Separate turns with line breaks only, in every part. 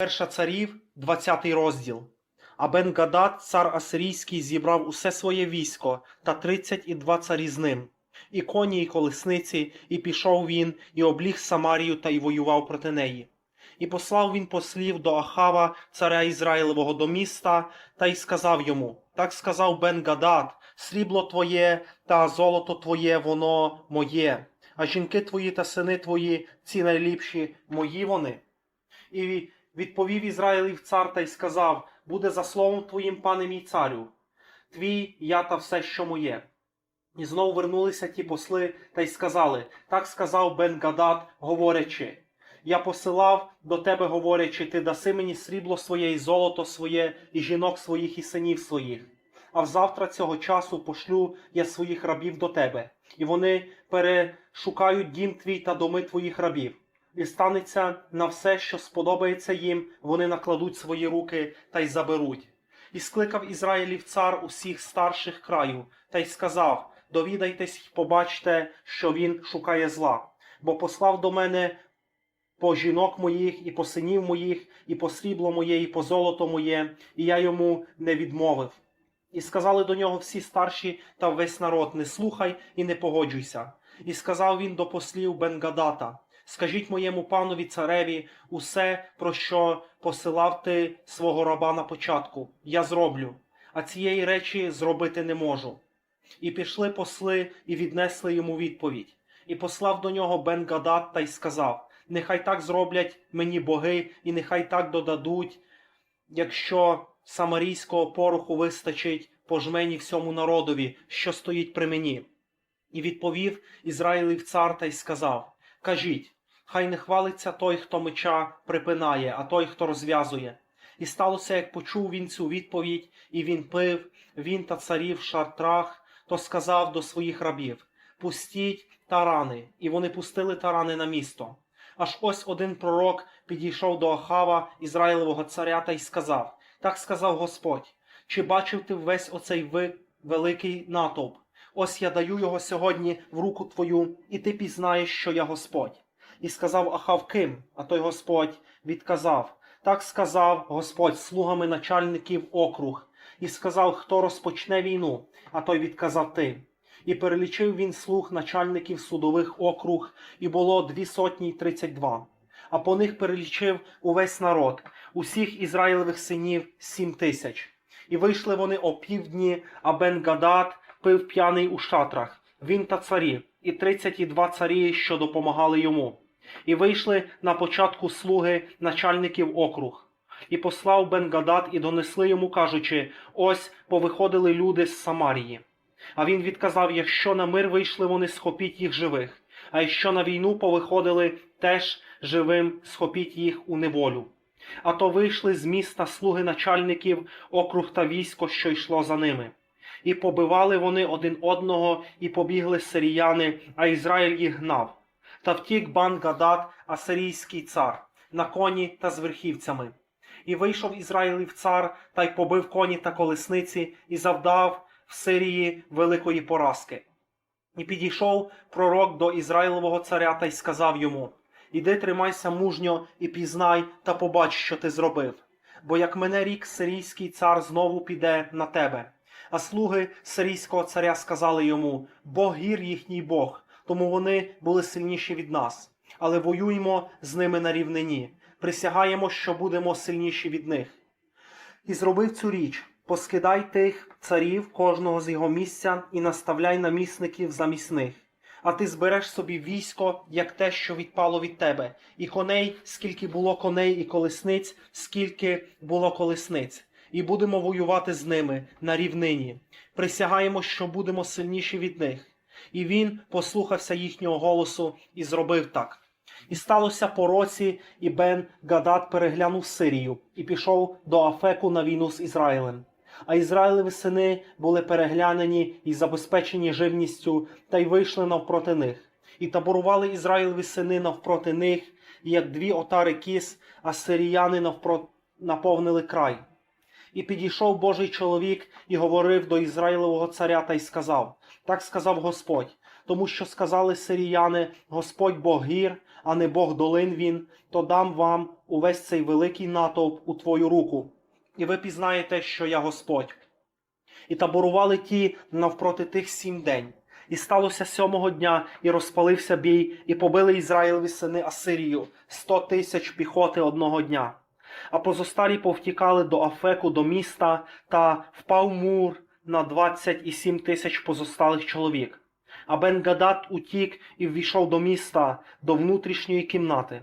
Перша царів, 20 розділ. А Бен-Гадад, цар Асирійський, зібрав усе своє військо та тридцять і два царі з ним, і коні, і колесниці, і пішов він, і обліг Самарію та й воював проти неї. І послав він послів до Ахава, царя Ізраїлевого, до міста, та й сказав йому: Так сказав Бен-Гадад, срібло твоє та золото твоє, воно моє, а жінки твої та сини твої, ці найліпші, мої вони. І відповів Ізраїлів цар та й сказав: Буде за словом твоїм, пане мій царю, твій я та все, що моє. І знов вернулися ті посли та й сказали: Так сказав Бен-Гадад, говорячи. Я посилав до тебе, говорячи, ти даси мені срібло своє і золото своє, і жінок своїх, і синів своїх. А взавтра цього часу пошлю я своїх рабів до тебе, і вони перешукають дім твій та доми твоїх рабів. І станеться на все, що сподобається їм, вони накладуть свої руки та й заберуть. І скликав Ізраїлів цар усіх старших краю, та й сказав: Довідайтесь побачте, що він шукає зла, бо послав до мене по жінок моїх, і по синів моїх, і по срібло моє, і по золото моє, і я йому не відмовив. І сказали до нього всі старші та весь народ: Не слухай і не погоджуйся. І сказав він до послів Бенгадата: Скажіть моєму панові цареві усе, про що посилав ти свого раба на початку, я зроблю, а цієї речі зробити не можу. І пішли посли і віднесли йому відповідь. І послав до нього Бен-Гадад та й сказав: Нехай так зроблять мені боги, і нехай так додадуть, якщо самарійського пороху вистачить по жмені всьому народові, що стоїть при мені. І відповів Ізраїлів цар та й сказав: Кажіть, хай не хвалиться той, хто меча припинає, а той, хто розв'язує. І сталося, як почув він цю відповідь, і він пив, він та царів шартрах, то сказав до своїх рабів: Пустіть тарани, і вони пустили тарани на місто. Аж ось один пророк підійшов до Ахава, Ізраїлевого царя, та й сказав: Так сказав Господь: чи бачив ти весь оцей ви великий натовп? Ось я даю його сьогодні в руку твою, і ти пізнаєш, що я Господь. І сказав Ахав ким, а той Господь відказав: Так сказав Господь слугами начальників округ, і сказав, хто розпочне війну, а той відказав ти. І перелічив він слуг начальників судових округ, і було дві сотні тридцять два. А по них перелічив увесь народ, усіх Ізраїлевих синів сім тисяч. І вийшли вони о півдні, а Бен-Гадад пив п'яний у шатрах, він та царі, і тридцять і два царі, що допомагали йому. І вийшли на початку слуги начальників округ. І послав Бен-Гадад і донесли йому, кажучи: Ось повиходили люди з Самарії. А він відказав: якщо на мир вийшли вони, схопіть їх живих, а якщо на війну повиходили теж живим, схопіть їх у неволю. А то вийшли з міста слуги начальників, округ та військо, що йшло за ними. І побивали вони один одного, і побігли сиріяни, а Ізраїль їх гнав. Та втік бан Гадад, асирійський цар, на коні та з верхівцями. І вийшов Ізраїлів цар та й побив коні та колесниці, і завдав в Сирії великої поразки. І підійшов пророк до Ізраїлового царя та й сказав йому: Іди тримайся мужньо і пізнай та побач, що ти зробив. Бо як мене рік сирійський цар знову піде на тебе. А слуги сирійського царя сказали йому: Бог гір їхній Бог, тому вони були сильніші від нас. Але воюємо з ними на рівнині. Присягаємо, що будемо сильніші від них. І зробив цю річ: поскидай тих царів кожного з його місця і наставляй намісників замість них. А ти збереш собі військо, як те, що відпало від тебе, і коней, скільки було коней і колесниць, скільки було колесниць, і будемо воювати з ними на рівнині. Присягаємо, що будемо сильніші від них. І він послухався їхнього голосу і зробив так. І сталося по році, і Бен Гадад переглянув Сирію і пішов до Афеку на війну з Ізраїлем. А Ізраїлеві сини були переглянені і забезпечені живністю, та й вийшли навпроти них. І таборували Ізраїлеві сини навпроти них, як дві отари кіз, а сиріяни навпро... наповнили край. І підійшов Божий чоловік і говорив до Ізраїлевого царя та й сказав: Так сказав Господь: тому що сказали сиріяни, Господь Бог гір, а не Бог долин він, то дам вам увесь цей великий натовп у твою руку, і ви пізнаєте, що я Господь. І таборували ті навпроти тих сім день. І сталося сьомого дня, і розпалився бій, і побили Ізраїлеві сини Асирію сто тисяч піхоти одного дня. А позостарі повтікали до Афеку, до міста, та впав мур на двадцять і сім тисяч позосталих чоловік. А Бен-Гадад утік і ввійшов до міста, до внутрішньої кімнати.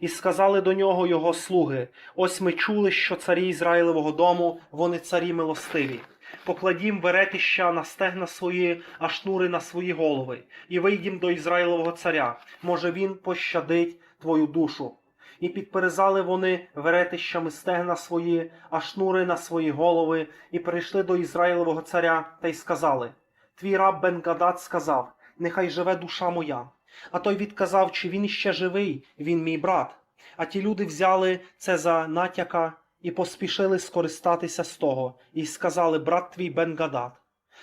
І сказали до нього його слуги: Ось ми чули, що царі Ізраїлевого дому, вони царі милостиві. Покладім веретища на стегна свої, а шнури на свої голови, і вийдім до Ізраїлового царя. Може він пощадить твою душу. І підперезали вони веретищами стегна свої, а шнури на свої голови, і прийшли до Ізраїлового царя та й сказали: Твій раб Бен-Гадад сказав: Нехай живе душа моя. А той відказав, чи він іще живий, він мій брат. А ті люди взяли це за натяка і поспішили скористатися з того, і сказали, брат твій Бен-Гадад.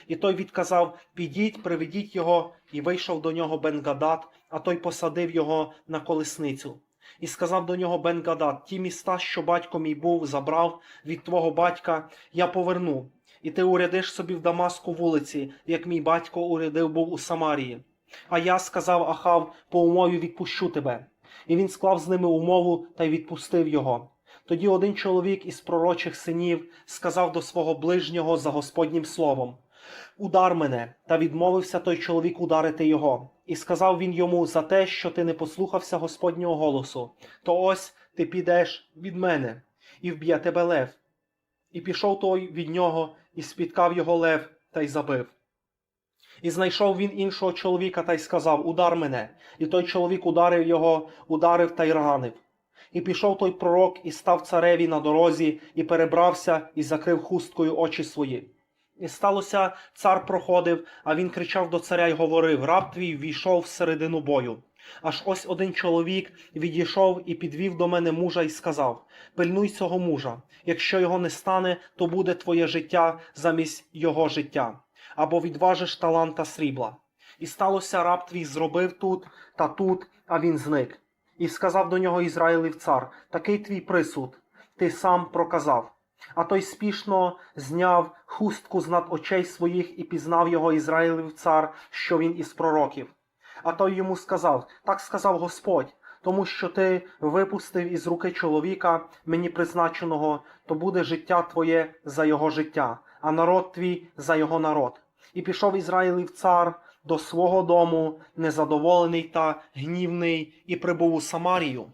І той відказав: Підіть, приведіть його, і вийшов до нього Бен-Гадад, а той посадив його на колесницю. І сказав до нього Бен-Гадад, ті міста, що батько мій був, забрав від твого батька, я поверну. І ти урядиш собі в Дамаску вулиці, як мій батько урядив був у Самарії. А я сказав Ахав, по умові відпущу тебе. І він склав з ними умову та й відпустив його. Тоді один чоловік із пророчих синів сказав до свого ближнього за Господнім словом: Удар мене, та відмовився той чоловік ударити його. І сказав він йому за те, що ти не послухався Господнього голосу, то ось ти підеш від мене, і вб'є тебе лев. І пішов той від нього, і спіткав його лев та й забив. І знайшов він іншого чоловіка та й сказав: Удар мене. І той чоловік ударив його, ударив та й ранив. І пішов той пророк і став цареві на дорозі, і перебрався, і закрив хусткою очі свої. І сталося, цар проходив, а він кричав до царя й говорив: Раб твій війшов всередину бою. Аж ось один чоловік відійшов і підвів до мене мужа і сказав: Пильнуй цього мужа. Якщо його не стане, то буде твоє життя замість його життя, або відважиш таланта срібла. І сталося, раб твій зробив тут та тут, а він зник. І сказав до нього Ізраїлів цар: Такий твій присуд, ти сам проказав. А той спішно зняв хустку з над очей своїх і пізнав його Ізраїлів цар, що він із пророків. А той йому сказав: Так сказав Господь, тому що ти випустив із руки чоловіка, мені призначеного, то буде життя твоє за його життя, а народ твій за його народ. І пішов Ізраїлів цар до свого дому, незадоволений та гнівний, і прибув у Самарію.